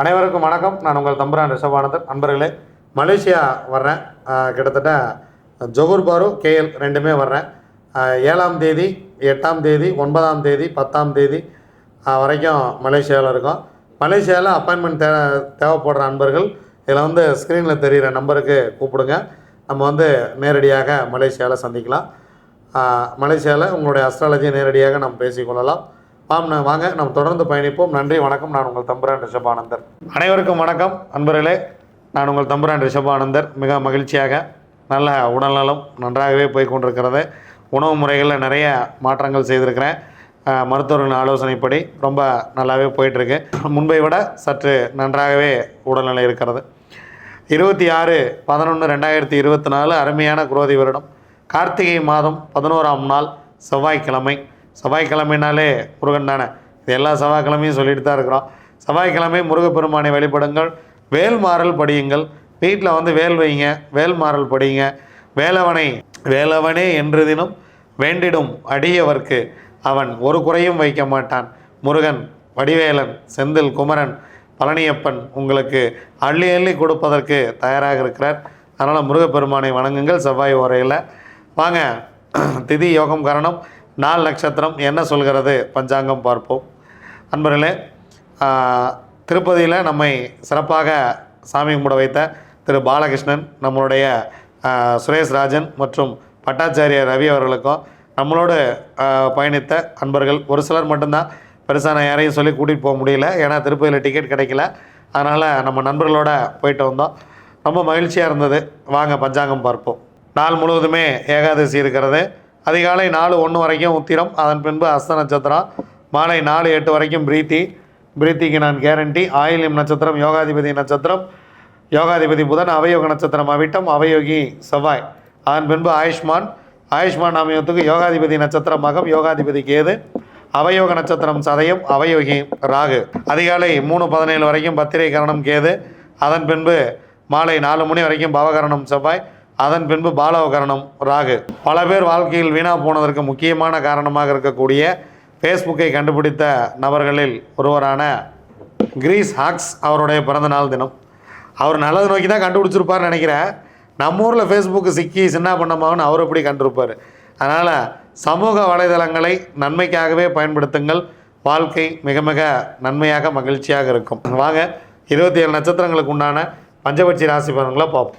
அனைவருக்கும் வணக்கம். நான் உங்கள் தம்புரான் ரிஷபானந்தன். நண்பர்களே மலேசியா வர்றேன். கிட்டத்தட்ட ஜொகூர் பாரு கேஎல் ரெண்டுமே வர்றேன். ஏழாம் தேதி எட்டாம் தேதி ஒன்பதாம் தேதி பத்தாம் தேதி வரைக்கும் மலேசியாவில் இருக்கோம். மலேசியாவில் அப்பாயின்மெண்ட் தே தேவைப்படுற நண்பர்கள் இதில் வந்து ஸ்க்ரீனில் தெரிகிற நம்பருக்கு கூப்பிடுங்க. நம்ம வந்து நேரடியாக மலேசியாவில் சந்திக்கலாம். மலேசியாவில் உங்களுடைய அஸ்ட்ராலஜியை நேரடியாக நாம் பேசிக்கொள்ளலாம் வாம் வாங்க நாம் தொடர்ந்து பயணிப்போம். நன்றி வணக்கம். நான் உங்கள் தம்புரான் ரிஷபானந்தர். அனைவருக்கும் வணக்கம். அன்பர்களே நான் உங்கள் தம்புரான் ரிஷபானந்தர். மிக மகிழ்ச்சியாக நல்ல உடல்நலம் நன்றாகவே போய் கொண்டிருக்கிறது உணவு முறைகளில் நிறைய மாற்றங்கள் செய்திருக்கிறேன். மருத்துவர்களின் ஆலோசனைப்படி ரொம்ப நல்லாவே போயிட்டுருக்கு. முன்பை விட சற்று நன்றாகவே உடல்நிலை இருக்கிறது. இருபத்தி ஆறு பதினொன்று ரெண்டாயிரத்தி இருபத்தி நாலு அருமையான குரோதி வருடம். கார்த்திகை மாதம் பதினோராம் நாள் செவ்வாய்க்கிழமை. செவ்வாய்க்கிழமைனாலே முருகன் தானே? இது எல்லா செவ்வாய்க்கிழமையும் சொல்லிட்டு தான் இருக்கிறோம். செவ்வாய்க்கிழமை முருகப்பெருமானை வழிபடுங்கள். வேல்மாறல் படியுங்கள். வீட்டில் வந்து வேல் வைங்க. வேல்மாறல் படியுங்க. வேலவனை வேலவனே என்று தினம் வேண்டிடும் அடியவர்க்கு அவன் ஒரு குறையும் வைக்க மாட்டான். முருகன் வடிவேலன் செந்தில் குமரன் பழனியப்பன் உங்களுக்கு அள்ளி அள்ளி கொடுப்பதற்கு தயாராக இருக்கிறார். அதனால் முருகப்பெருமானை வணங்குங்கள். செவ்வாய் உரையில் வாங்க திதி யோகம் கரணம். நாள் நட்சத்திரம் என்ன சொல்கிறது? பஞ்சாங்கம் பார்ப்போம். அன்பர்களே திருப்பதியில் நம்மை சிறப்பாக சாமி கும்பிட வைத்த திரு பாலகிருஷ்ணன் நம்மளுடைய சுரேஷ் ராஜன் மற்றும் பட்டாச்சாரிய ரவி அவர்களுக்கும் நம்மளோடு பயணித்த அன்பர்கள் ஒரு சிலர் மட்டும்தான். பெருசாக நான் யாரையும் சொல்லி கூட்டிகிட்டு போக முடியல. ஏன்னா திருப்பதியில் டிக்கெட் கிடைக்கல. அதனால் நம்ம நண்பர்களோட போயிட்டு வந்தோம். ரொம்ப மகிழ்ச்சியாக இருந்தது. வாங்க பஞ்சாங்கம் பார்ப்போம். நாள் முழுவதுமே ஏகாதசி இருக்கிறது. அதிகாலை நாலு ஒன்று வரைக்கும் உத்திரம் அதன் பின்பு அஸ்த நட்சத்திரம் மாலை நாலு எட்டு வரைக்கும் பிரீத்தி. பிரீத்திக்கு நான் கேரண்டி ஆயில்யம் நட்சத்திரம் யோகாதிபதி நட்சத்திரம் யோகாதிபதி புதன் அவயோக நட்சத்திரம் அவிட்டம் அவயோகி செவ்வாய். அதன் பின்பு ஆயுஷ்மான். ஆயுஷ்மான் நாமயத்துக்கு யோகாதிபதி நட்சத்திரம் மகம் யோகாதிபதி கேது. அவயோக நட்சத்திரம் சதயம் அவயோகி ராகு. அதிகாலை மூணு பதினேழு வரைக்கும் பத்திரை கரணம் கேது. அதன் பின்பு மாலை நாலு மணி வரைக்கும் பவகரணம் செவ்வாய். அதன் பின்பு பாலவகரணம் ராகு. பல பேர் வாழ்க்கையில் வீணா போனதற்கு முக்கியமான காரணமாக இருக்கக்கூடிய ஃபேஸ்புக்கை கண்டுபிடித்த நபர்களில் ஒருவரான கிரீஸ் ஹாக்ஸ் அவருடைய பிறந்தநாள் தினம். அவர் நல்லது நோக்கி தான் கண்டுபிடிச்சிருப்பார்னு நினைக்கிறேன். நம்ம ஊரில் ஃபேஸ்புக்கு சிக்கி சின்ன பண்ணமாகனு அவர் எப்படி கண்டிருப்பார். அதனால் சமூக வலைதளங்களை நன்மைக்காகவே பயன்படுத்துங்கள். வாழ்க்கை மிக மிக நன்மையாக மகிழ்ச்சியாக இருக்கும். வாங்க இருபத்தி ஏழு நட்சத்திரங்களுக்கு உண்டான பஞ்சபட்சி ராசி பலன்களை பார்ப்போம்.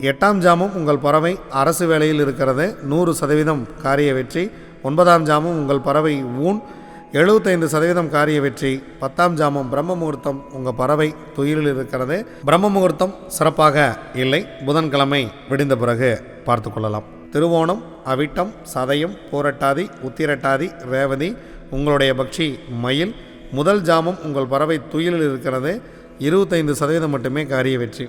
எட்டாம் ஜாமம் உங்கள் பறவை அரசு வேலையில் இருக்கிறது. நூறு சதவீதம் காரிய வெற்றி. ஒன்பதாம் ஜாமும் உங்கள் பறவை ஊன். எழுபத்தைந்து சதவீதம் காரிய வெற்றி. பத்தாம் ஜாமம் பிரம்ம முகூர்த்தம் உங்கள் பறவை துயிலில் இருக்கிறது. பிரம்ம முகூர்த்தம் சிறப்பாக இல்லை. புதன்கிழமை விடிந்த பிறகு பார்த்து கொள்ளலாம். திருவோணம் அவிட்டம் சதயம் பூரட்டாதி உத்திரட்டாதி ரேவதி உங்களுடைய பக்ஷி மயில். முதல் ஜாமம் உங்கள் பறவை துயிலில் இருக்கிறது. இருபத்தைந்து சதவீதம் மட்டுமே காரிய வெற்றி.